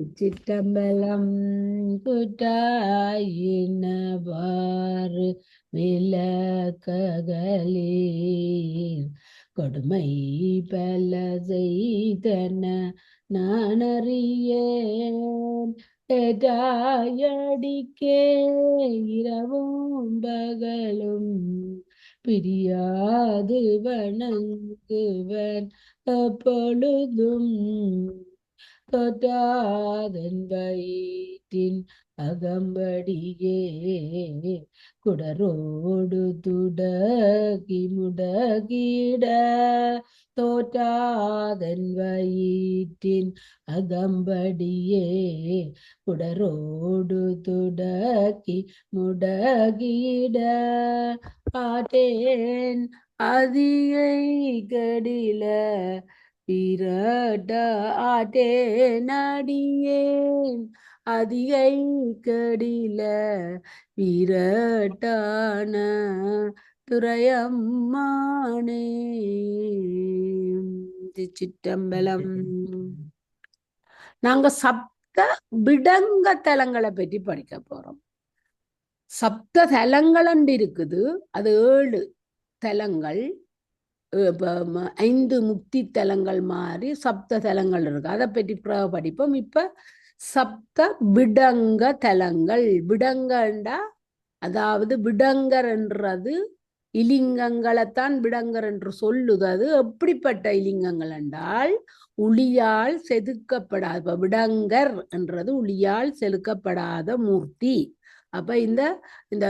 சிற்றம்பலம் குற்றாயினவாறு விளக்ககளீர் கொடுமை பல செய்தன நான் அறியேன் ஏற்றாயடிக்கே இரவும் பகலும் பிரியாது வணங்குவன் அப்பொழுதும் தொட்டாதன் வயிற்றின் அகம்படியே குடரோடு துடகி முடகிட தோற்றாதன் வயிற்றின் அகம்படியே குடரோடு துடக்கி முடகிட. பாட்டேன் அதிகை கடில பிறட ஆட்டே நடியேன். அதிகை கடில பிறட்டான துறையம்மானே சிற்றம்பலம். நாங்க சப்த விடங்க தலங்களை பற்றி படிக்க போறோம். சப்த தலங்கள் இருக்குது. அது ஏழு தலங்கள். ஐந்து முக்தி தலங்கள் மாதிரி சப்த தலங்கள் இருக்கு. அதை பற்றி படிப்போம். இப்ப சப்த விடங்க தலங்கள். விடங்கண்டா அதாவது விடங்கர் என்றது இலிங்கங்களைத்தான் விடங்கர் என்று சொல்லுது அது எப்படிப்பட்ட இலிங்கங்கள் என்றால் உளியால் செதுக்கப்படாத இப்போ விடங்கர் என்றது உளியால் செதுக்கப்படாத மூர்த்தி. அப்ப இந்த இந்த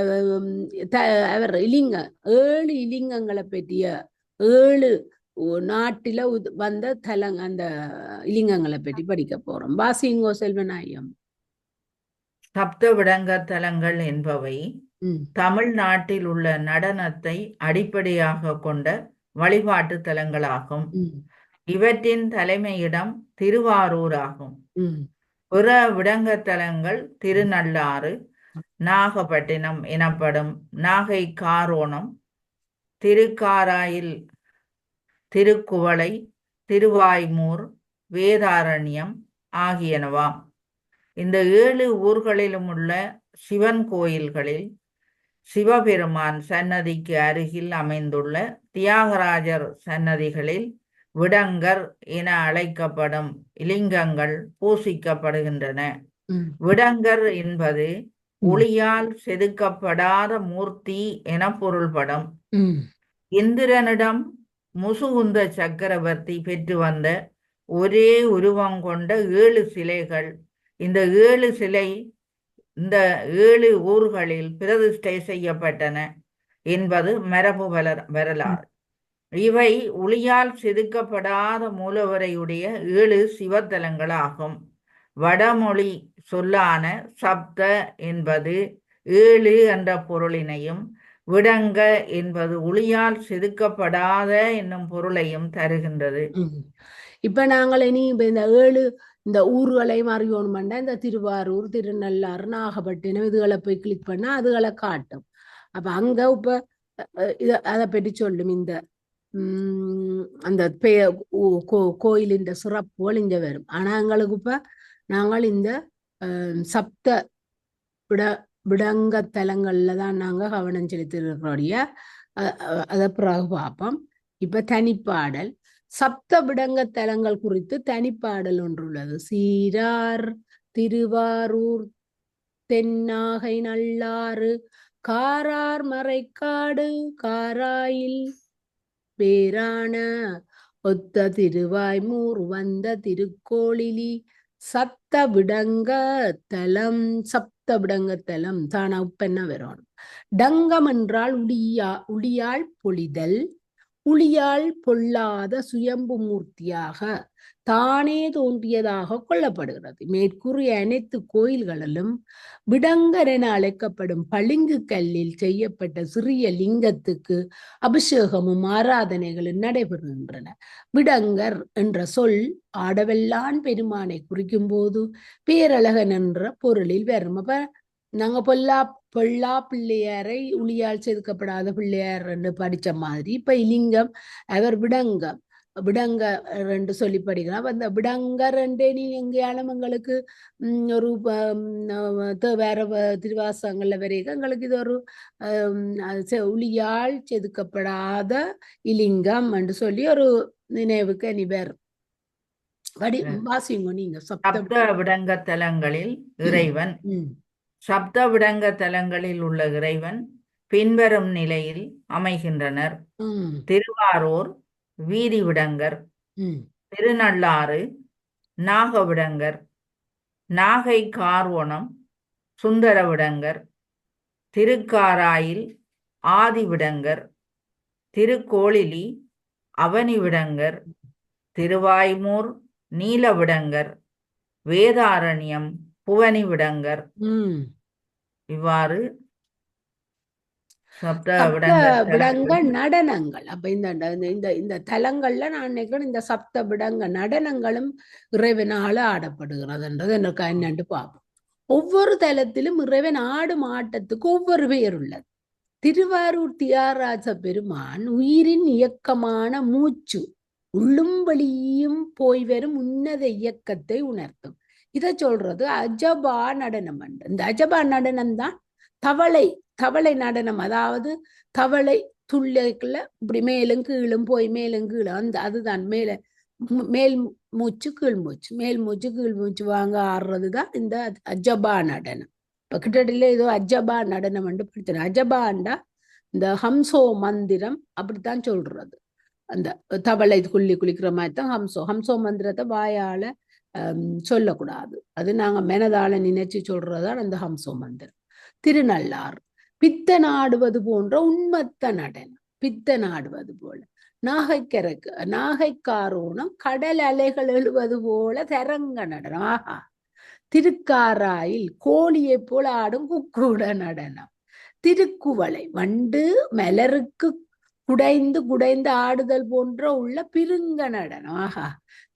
அவர் இலிங்க ஏழு இலிங்கங்களை பற்றிய ஏழு. நாட்டில வந்த தலங் அந்த இலிங்கங்களை பற்றி படிக்க போறோம். வாசிங்கோ செல்வநாயம் சப்த விடங்க தலங்கள் என்பவை தமிழ்நாட்டில் உள்ள நடனத்தை அடிப்படையாக கொண்ட வழிபாட்டு தலங்களாகும். இவற்றின் தலைமையிடம் திருவாரூர் ஆகும். பிற விடங்க தலங்கள் திருநள்ளாறு நாகப்பட்டினம் எனப்படும் நாகை காரோணம் திருக்காராயில் திருக்குவளை திருவாய்மூர் வேதாரண்யம் ஆகியனவாம் இந்த ஏழு ஊர்களிலும் உள்ள சிவன் கோயில்களில் சிவபெருமான் சன்னதிக்கு அருகில் அமைந்துள்ள தியாகராஜர் சன்னதிகளில் விடங்கர் என அழைக்கப்படும் இலிங்கங்கள் பூசிக்கப்படுகின்றன. விடங்கர் என்பது ஒளியால் செதுக்கப்படாத மூர்த்தி என பொருள்படும். இந்திரனிடம் முசுகுந்த சக்கரவர்த்தி பெற்று வந்த ஒரே உருவம் கொண்ட ஏழு சிலைகள். இந்த ஏழு சிலை இந்த ஏழு ஊர்களில் பிரதிஷ்டை செய்யப்பட்டன என்பது மரபு வரலாறு. இவை ஒளியால் செதுக்கப்படாத மூலவரையுடைய ஏழு சிவத்தலங்களாகும். வடமொழி சொல்லான சப்த என்பது ஏழு என்ற பொருளினையும் விடங்க என்பது ஒளியால் செதுக்கப்படாத என்னும் பொருளையும் தருகின்றது. இப்ப நாங்கள் இனி இந்த ஏழு இந்த ஊர்களையும் அறியணுமெண்டா இந்த திருவாரூர் திருநள்ளாறு நாகப்பட்டினம் இதுகளை போய் கிளிக் பண்ணா அதுகளை காட்டும். அப்ப அங்க இப்ப இத அதை பற்றி சொல்லும் இந்த உம் அந்த பே கோயிலின் சிறப்புகள் இங்க வரும். ஆனா எங்களுக்கு இப்ப நாங்கள் இந்த சப்த விட விடங்க தலங்கள்ல தான் நாங்க கவனம் செலுத்திருக்கிறோடைய. அதை பிறகு பார்ப்போம். இப்ப தனிப்பாடல். சப்த விடங்க தலங்கள் குறித்து தனிப்பாடல் ஒன்று உள்ளது சீரார் திருவாரூர் தென்னாகை நல்லாறு காரார் மறைக்காடு காராயில் பேரான ஒத்த திருவாய்மூர் வந்த திருக்கோளிலி சத்த விடங்க தலம் சப்த விடங்க தலம் தானா உப்பென்ன வரும் டங்கம் என்றால் உளியா உளியால் பொழிதல் புலியால் பொல்லாத சுயம்பு மூர்த்தியாக தானே தோன்றியதாக கொள்ளப்படுகிறது. மேற்கூறிய அனைத்து கோயில்களிலும் விடங்கர் என அழைக்கப்படும் பளிங்கு கல்லில் செய்யப்பட்ட சிறிய லிங்கத்துக்கு அபிஷேகமும் ஆராதனைகளும் நடைபெறுகின்றன. விடங்கர் என்ற சொல் ஆடவெல்லான் பெருமானை குறிக்கும் போது பேரழகன் என்ற பொருளில் வரும் அப்ப நாங்க பொல்லா பொல்லா பிள்ளையாரை உளியால் செதுக்கப்படாத பிள்ளையார் என்று படிச்ச மாதிரி இப்ப இலிங்கம் அவர் விடங்கம் விடங்க ரெண்டு சொல்லி படிக்கலாம். அந்த விடங்க ரெண்டே நீ எங்கேயாலும் எங்களுக்கு ஒரு வேற திருவாசகங்கள்ல வரைக்கும் எங்களுக்கு இது ஒரு உளியால் செதுக்கப்படாத இலிங்கம் என்று சொல்லி ஒரு நினைவுக்கு ம். வாசிங்க நீங்க சப்த விடங்க தலங்களில் இறைவன் சப்த விடங்க தலங்களில் உள்ள இறைவன் பின்வரும் நிலையில் அமைகின்றனர். திருவாரூர் வீதி விடங்கர் திருநள்ளாறு நாகவிடங்கர். நாகை கார்வணம் சுந்தரவிடங்கர். திருக்காராயில் ஆதிவிடங்கர். திருக்கோளிலி அவனிவிடங்கர். திருவாய்மூர் நீலவிடங்கர். வேதாரண்யம் புவனிவிடங்கர் ம். இவ்வாறு விடங்க நடனங்கள். அப்ப இந்த இந்த- இந்த தலங்கள்ல நான் நினைக்கிறேன் இந்த சப்த விடங்க நடனங்களும் இறைவனால ஆடப்படுகிறதுன்றது எனக்கு என்னன்னு பார்ப்போம் ஒவ்வொரு தலத்திலும் இறைவன் ஆடும் ஆட்டத்துக்கு ஒவ்வொரு பெயர் உள்ளது. திருவாரூர் தியாகராஜ பெருமான் உயிரின் இயக்கமான மூச்சு உள்ளும் வெளியும் போய் வரும் உன்னத இயக்கத்தை உணர்த்தும். இதை சொல்றது அஜபா நடனம் இந்த அஜபா நடனம் தான் தவளை தவளை நடனம். அதாவது தவளை துள்ளைக்குள்ள இப்படி மேலும் கீழும் போய் மேலும் கீழும் அந்த அதுதான். மேல மேல் மூச்சு கீழ் மூச்சு. மேல் மூச்சு கீழ் மூச்சு வாங்க ஆடுறதுதான் இந்த அஜபா நடனம். இப்ப கிட்டத்தட்ட ஏதோ அஜபா நடனம் என்று படித்தேன் அஜபாண்டா இந்த ஹம்சோ மந்திரம் அப்படித்தான் சொல்றது. அந்த தவளை குள்ளி குளிக்கிற மாதிரி தான் ஹம்சோ. ஹம்சோ மந்திரத்தை வாயால சொல்லக்கூடாது. அது நாங்க மனதால நினைச்சு சொல்றதுதான் அந்த ஹம்சோ மந்திரம். திருநள்ளாறு பித்த நாடுவது போன்ற உண்மத்த நடனம் பித்த நாடுவது போல. நாகைக்கரைக்கு நாகைக்காரோணம் கடல் அலைகள் எழுவது போல தரங்க நடனம். ஆஹா! திருக்காராயில் கோழியை போல ஆடும் குக்குட நடனம். திருக்குவளை வண்டு மலருக்கு குடைந்து குடைந்து ஆடுதல் போன்ற உள்ள பிருங்க நடனம். ஆஹா.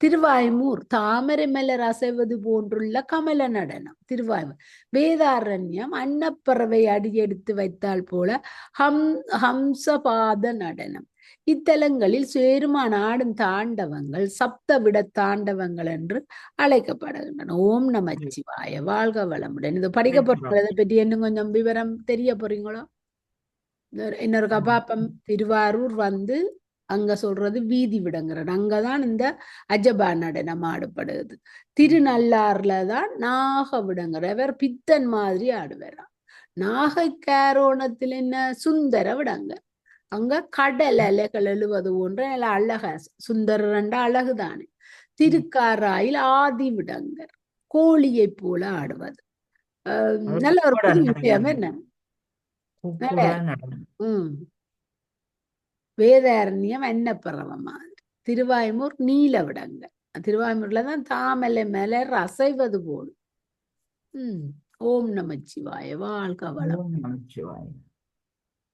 திருவாய்மூர் தாமரை மலர் அசைவது போன்றுள்ள கமல நடனம். திருவாய்மூர். வேதாரண்யம் அன்னப்பறவை அடியெடுத்து வைத்தால் போல ஹம் ஹம்சபாத நடனம். இத்தலங்களில் சேருமான ஆடும் தாண்டவங்கள் சப்த விட தாண்டவங்கள் என்று அழைக்கப்படுகின்றன. ஓம் நமச்சிவாய. வாழ்க வளமுடன். இது படிக்க போறீங்களா இதை பற்றி இன்னும் கொஞ்சம் விவரம் தெரிய போறீங்களோ? இன்னொரு- கபாப்பம் திருவாரூர் வந்து அங்க சொல்றது வீதி விடங்கிறது. அங்கதான் இந்த அஜபா நடனம் ஆடப்படுது. திருநள்ளாறுல தான் நாக விடங்கிறவர் பித்தன் மாதிரி ஆடுவாராம் நாகை கேரோணத்தில் என்ன சுந்தர விடங்க. அங்க கடல் அலைகள் எழுவது போன்ற நல்ல அழக சுந்தரண்ட அழகுதானே. திருக்காராயில் ஆதி விடங்கர். கோழியை போல ஆடுவது. நல்ல ஒரு விஷயம் என்ன? உம் வேதாரண்யம் அன்னப்பறவ மாதிரி. திருவாய்மூர் நீல விடங்க திருவாய்மூர்ல தான் தாமலை மலர் அசைவது போல். உம் ஓம் நமச்சிவாய. வாழ்க வளம் நமச்சிவாய.